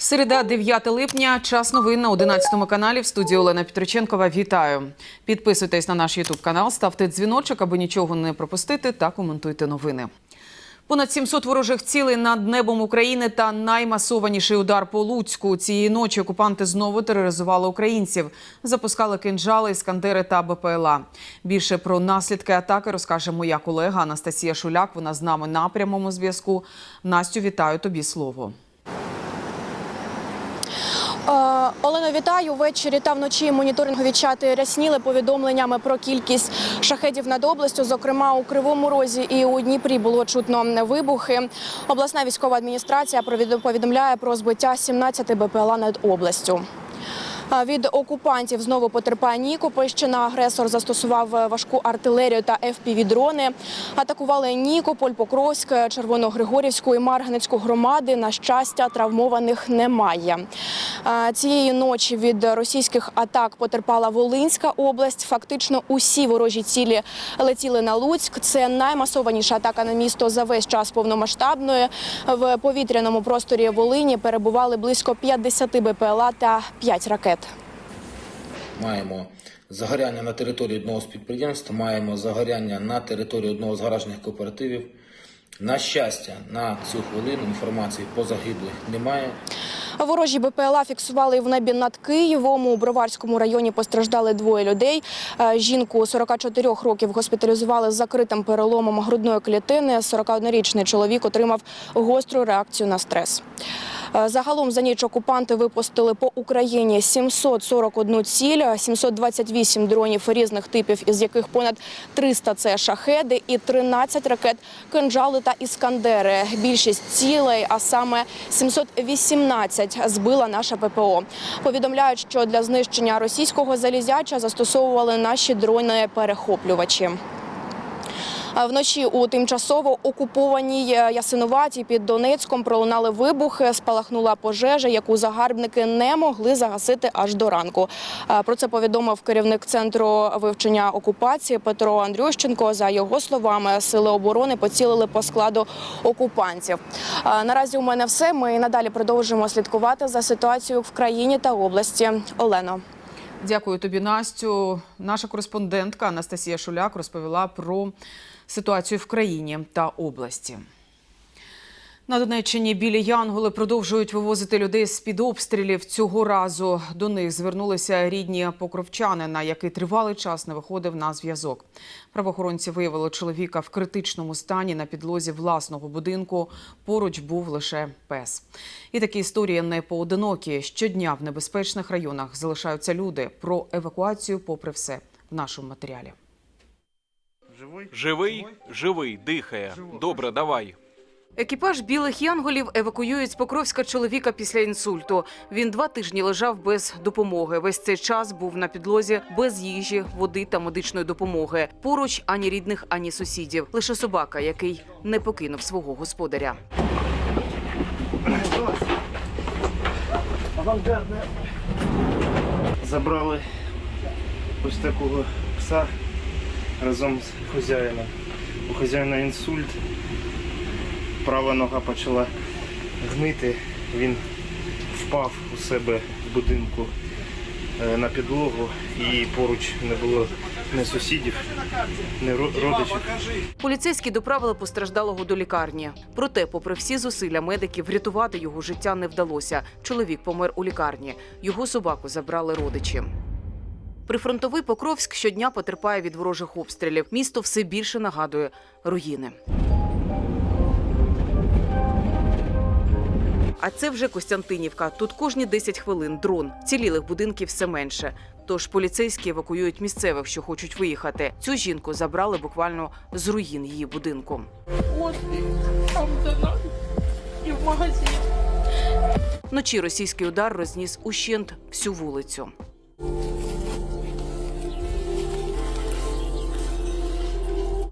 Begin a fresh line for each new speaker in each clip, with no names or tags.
Середа, 9 липня, час новин на 11 каналі в студії Олена Петриченкова. Вітаю! Підписуйтесь на наш Ютуб канал, ставте дзвіночок, аби нічого не пропустити та коментуйте новини. Понад 700 ворожих цілей над небом України та наймасованіший удар по Луцьку. Цієї ночі окупанти знову тероризували українців, запускали кинджали, іскандери та БПЛА. Більше про наслідки атаки розкаже моя колега Анастасія Шуляк. Вона з нами на прямому зв'язку. Настю, вітаю тобі слово.
Е, Олено, вітаю. Ввечері та вночі моніторингові чати рясніли повідомленнями про кількість шахедів над областю. Зокрема, у Кривому Розі і у Дніпрі було чутно вибухи. Обласна військова адміністрація повідомляє про збиття 17 БПЛА над областю. Від окупантів знову потерпає Нікопольщина. Агресор застосував важку артилерію та FPV-дрони. Атакували Нікополь, Покровськ, Червоногригорівську і Марганецьку громади. На щастя, травмованих немає. Цієї ночі від російських атак потерпала Волинська область. Фактично усі ворожі цілі летіли на Луцьк. Це наймасованіша атака на місто за весь час повномасштабної. В повітряному просторі Волині перебували близько 50 БПЛА та 5 ракет.
Маємо загоряння на території одного з підприємств, маємо загоряння на території одного з гаражних кооперативів. На щастя, на цю хвилину інформації по загиблих немає.
Ворожі БПЛА фіксували в небі над Києвом. У Броварському районі постраждали двоє людей. Е, Жінку 44 років госпіталізували з закритим переломом грудної клітини. 41-річний чоловік отримав гостру реакцію на стрес. Е, Загалом за ніч окупанти випустили по Україні 741 ціль, 728 дронів різних типів, із яких понад 300 – це шахеди і 13 ракет кинджали та іскандери. Більшість цілей, а саме 718 збила наша ППО. Повідомляють, що для знищення російського залізяча застосовували наші дрони-перехоплювачі. А Вночі у тимчасово окупованій е, Ясинуваті під Донецьком пролунали вибухи, спалахнула пожежа, яку загарбники не могли загасити аж до ранку. Е, Про це повідомив керівник центру вивчення окупації Петро Андрющенко. За його словами, сили оборони поцілили по складу окупантів. Е, Наразі у мене все. Ми надалі продовжуємо слідкувати за ситуацією в країні та області. Олено.
Дякую тобі, Настю. Наша кореспондентка Анастасія Шуляк розповіла про ситуацію в країні та області. На Донеччині білі Янголи продовжують вивозити людей з під обстрілів. Цього разу до них звернулися рідні покровчани, на який тривалий час не виходив на зв'язок. Правоохоронці виявили чоловіка в критичному стані на підлозі власного будинку. Поруч був лише пес. І такі історії не поодинокі. Щодня в небезпечних районах залишаються люди. Про евакуацію, попри все, в нашому матеріалі.
Живий, живий, дихає. Добре, давай.
Екіпаж білих янголів евакуюють з Покровська чоловіка після інсульту. Він два тижні лежав без допомоги. Весь цей час був на підлозі без їжі, води та медичної допомоги. Поруч ані рідних, ані сусідів. Лише собака, який не покинув свого господаря.
Забрали ось такого пса разом з хазяїном. У хазяїна інсульт, права нога почала гнити, він впав у себе в будинку е, на підлогу і поруч не було ні сусідів, ро- родичів.
Поліцейські доправили постраждалого до лікарні. Проте, попри всі зусилля медиків, врятувати його життя не вдалося. Чоловік помер у лікарні. Його собаку забрали родичі. Прифронтовий Покровськ щодня потерпає від ворожих обстрілів. Місто все більше нагадує руїни. А це вже Костянтинівка. Тут кожні 10 хвилин дрон. Цілілих будинків все менше. Тож поліцейські евакуюють місцевих, що хочуть виїхати. Цю жінку забрали буквально з руїн її будинку.
От там до і в магазин.
Вночі російський удар розніс ущент всю вулицю.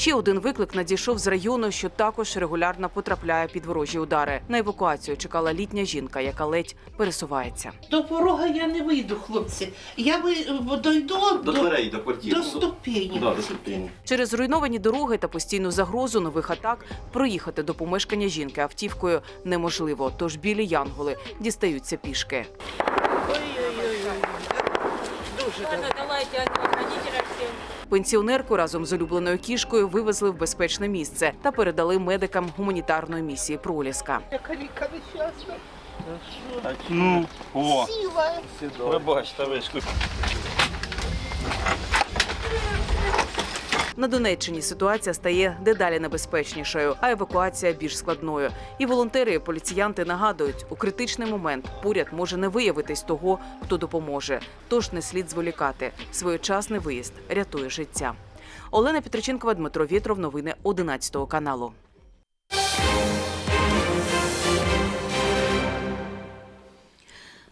Ще один виклик надійшов з району, що також регулярно потрапляє під ворожі удари. На евакуацію чекала літня жінка, яка ледь пересувається.
До порога я не вийду, хлопці. Я ви е, дойду
До дверей, до квартири.
до ступені.
Да, до ступені.
Через зруйновані дороги та постійну загрозу нових атак проїхати до помешкання жінки автівкою неможливо. Тож білі янголи дістаються пішки. Пенсіонерку разом з улюбленою кішкою вивезли в безпечне місце та передали медикам гуманітарної місії Проліска.
Яка Віка нещасна.
Ну, о,
Сіла.
пробачте, вишку.
На Донеччині ситуація стає дедалі небезпечнішою, а евакуація більш складною. І волонтери, і поліціянти нагадують, у критичний момент поряд може не виявитись того, хто допоможе. Тож не слід зволікати. Своєчасний виїзд рятує життя. Олена Петриченкова, Дмитро Вєтров. Новини 11 каналу.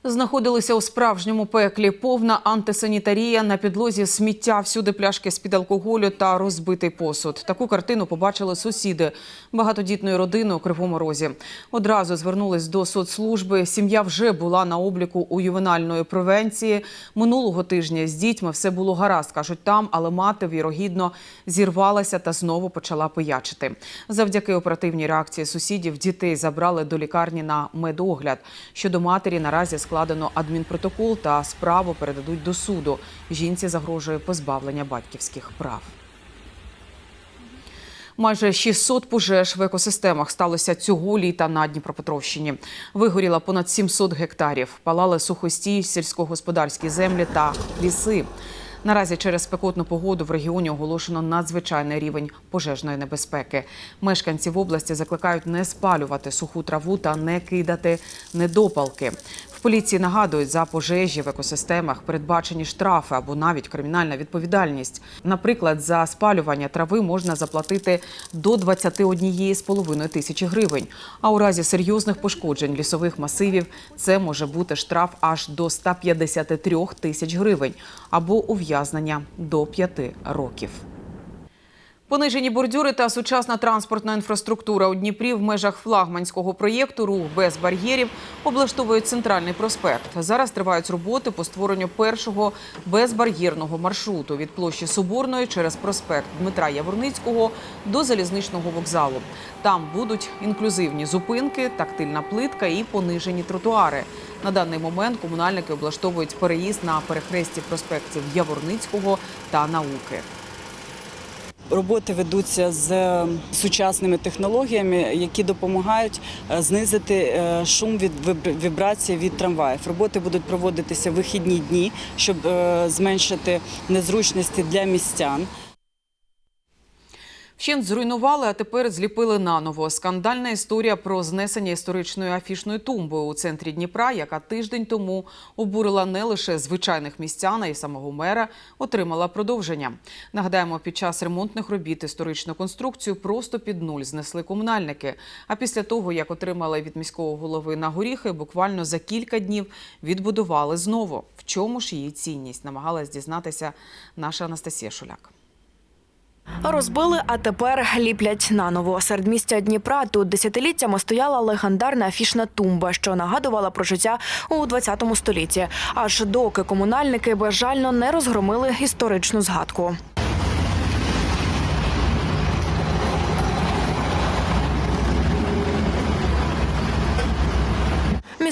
Знаходилися у справжньому пеклі. Повна антисанітарія на підлозі сміття, всюди пляшки з під алкоголю та розбитий посуд. Таку картину побачили сусіди багатодітної родини у Кривому Розі. Одразу звернулись до соцслужби. Сім'я вже була на обліку у ювенальної превенції. Минулого тижня з дітьми все було гаразд, кажуть там, але мати вірогідно зірвалася та знову почала пиячити. Завдяки оперативній реакції сусідів дітей забрали до лікарні на медогляд. Щодо матері наразі складено адмінпротокол та справу передадуть до суду. Жінці загрожує позбавлення батьківських прав. Майже 600 пожеж в екосистемах сталося цього літа на Дніпропетровщині. Вигоріло понад 700 гектарів. Палали сухостій, сільськогосподарські землі та ліси. Наразі через спекотну погоду в регіоні оголошено надзвичайний рівень пожежної небезпеки. Мешканці в області закликають не спалювати суху траву та не кидати недопалки. Поліції нагадують, за пожежі в екосистемах передбачені штрафи або навіть кримінальна відповідальність. Наприклад, за спалювання трави можна заплатити до 21,5 тисячі гривень. А у разі серйозних пошкоджень лісових масивів це може бути штраф аж до 153 тисяч гривень або ув'язнення до 5 років. Понижені бордюри та сучасна транспортна інфраструктура у Дніпрі в межах флагманського проєкту Рух без бар'єрів облаштовують центральний проспект. Зараз тривають роботи по створенню першого безбар'єрного маршруту від площі Соборної через проспект Дмитра Яворницького до залізничного вокзалу. Там будуть інклюзивні зупинки, тактильна плитка і понижені тротуари. На даний момент комунальники облаштовують переїзд на перехресті проспектів Яворницького та Науки.
Роботи ведуться з е, сучасними технологіями, які допомагають е, знизити е, шум від вібрації від трамваїв. Роботи будуть проводитися в вихідні дні, щоб зменшити незручності для містян.
Вщент зруйнували, а тепер зліпили наново. Скандальна історія про знесення історичної афішної тумби у центрі Дніпра, яка тиждень тому обурила не лише звичайних містян, а й самого мера, отримала продовження. Нагадаємо, під час ремонтних робіт історичну конструкцію просто під нуль знесли комунальники. А після того, як отримали від міського голови на горіхи, буквально за кілька днів відбудували знову. В чому ж її цінність? Намагалась дізнатися наша Анастасія Шуляк.
Розбили, а тепер ліплять наново. Серед місця Дніпра тут десятиліттями стояла легендарна афішна тумба, що нагадувала про життя у 20 столітті. Аж доки комунальники безжально не розгромили історичну згадку.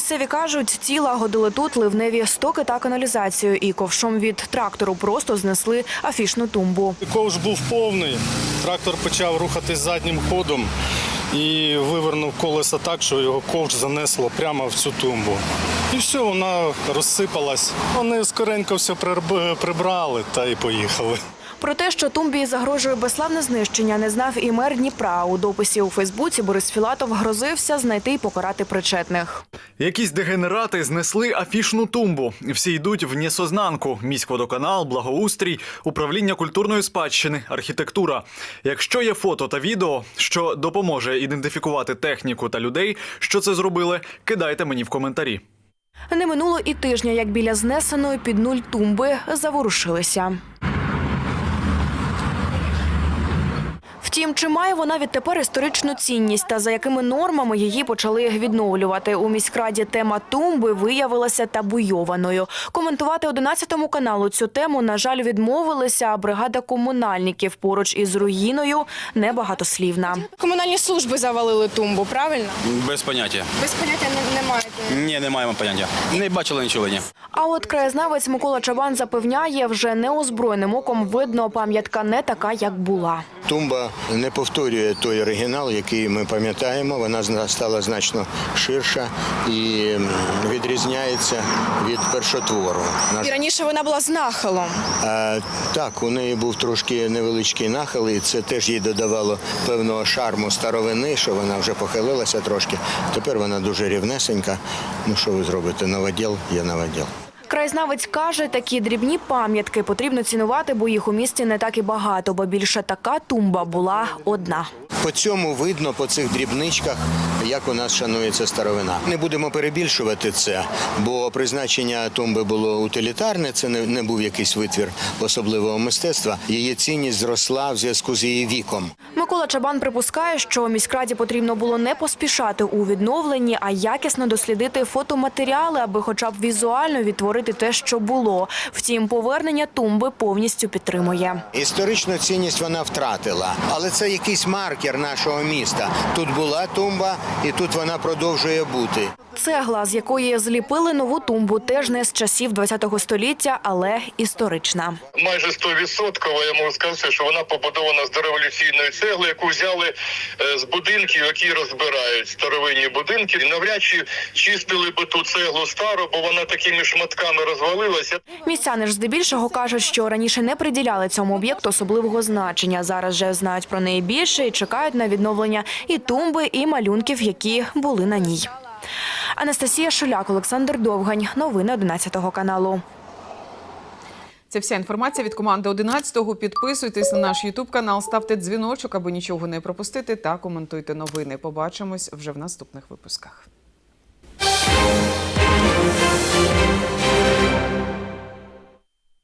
Місцеві кажуть, ці лагодили тут ливневі стоки та каналізацію, і ковшом від трактору просто знесли афішну тумбу.
Ковш був повний. Трактор почав рухатись заднім ходом і вивернув колеса так, що його ковш занесло прямо в цю тумбу. І все, вона розсипалась. Вони скоренько все приб- прибрали та й поїхали.
Про те, що тумбі загрожує безславне знищення, не знав і мер Дніпра. У дописі у Фейсбуці Борис Філатов грозився знайти і покарати причетних.
Якісь дегенерати знесли афішну тумбу. Всі йдуть в несознанку. Міськводоканал, благоустрій, управління культурної спадщини, архітектура. Якщо є фото та відео, що допоможе ідентифікувати техніку та людей, що це зробили, кидайте мені в коментарі.
Не минуло і тижня, як біля знесеної під нуль тумби заворушилися.
Втім, чи має вона відтепер історичну цінність та за якими нормами її почали відновлювати? У міськраді тема тумби виявилася табуйованою. Коментувати 11 каналу цю тему, на жаль, відмовилися, а бригада комунальників поруч із руїною небагатослівна. Комунальні служби завалили тумбу, правильно?
Без поняття.
Без поняття не, не маєте.
Ні, не маємо поняття. Не бачили нічого. Ні.
А от краєзнавець Микола Чабан запевняє, вже неозброєним оком видно, пам'ятка не така, як була.
Тумба не повторює той оригінал, який ми пам'ятаємо. Вона стала значно ширша і відрізняється від першотвору.
І раніше вона була з нахилом.
Е, Так, у неї був трошки невеличкий нахил, і це теж їй додавало певного шарму старовини, що вона вже похилилася трошки. Тепер вона дуже рівнесенька. Ну що ви зробите? Новоділ є новоділ.
Краєзнавець каже, такі дрібні пам'ятки потрібно цінувати, бо їх у місті не так і багато, бо більше така тумба була одна.
По цьому видно по цих дрібничках, як у нас шанується старовина. Не будемо перебільшувати це, бо призначення тумби було утилітарне. Це не, не був якийсь витвір особливого мистецтва. Її цінність зросла в зв'язку з її віком.
Микола Чабан припускає, що міськраді потрібно було не поспішати у відновленні, а якісно дослідити фотоматеріали, аби хоча б візуально відтворити те, що було. Втім, повернення тумби повністю підтримує.
Історичну цінність вона втратила, але це якийсь маркер нашого міста. Тут була тумба, і тут вона продовжує бути.
Цегла, з якої зліпили нову тумбу, теж не з часів ХХ століття, але історична.
Майже 100% я можу сказати, що вона побудована з дореволюційної цегли, яку взяли е, з будинків, які розбирають старовинні будинки. І навряд чи чистили би ту цеглу стару, бо вона такими шматками розвалилася.
Містяни ж здебільшого кажуть, що раніше не приділяли цьому об'єкту особливого значення. Зараз же знають про неї більше і чекають на відновлення і тумби, і малюнків, які були на ній. Анастасія Шуляк, Олександр Довгань. Новини 11 каналу.
Це вся інформація від команди 11-го. Підписуйтесь на наш Ютуб канал, ставте дзвіночок, аби нічого не пропустити, та коментуйте новини. Побачимось вже в наступних випусках.